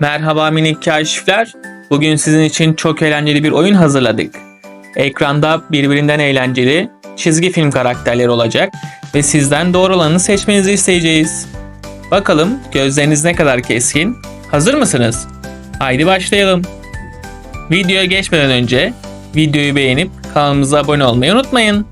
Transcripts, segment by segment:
Merhaba minik kaşifler. Bugün sizin için çok eğlenceli bir oyun hazırladık. Ekranda birbirinden eğlenceli çizgi film karakterleri olacak ve sizden doğru olanı seçmenizi isteyeceğiz. Bakalım gözleriniz ne kadar keskin? Hazır mısınız? Haydi başlayalım. Videoya geçmeden önce videoyu beğenip kanalımıza abone olmayı unutmayın.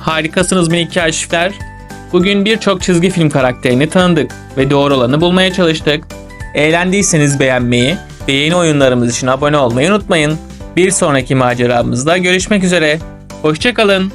Harikasınız minik kaşifler. Bugün birçok çizgi film karakterini tanıdık ve doğru olanı bulmaya çalıştık. Eğlendiyseniz beğenmeyi ve yeni oyunlarımız için abone olmayı unutmayın. Bir sonraki maceramızda görüşmek üzere. Hoşçakalın.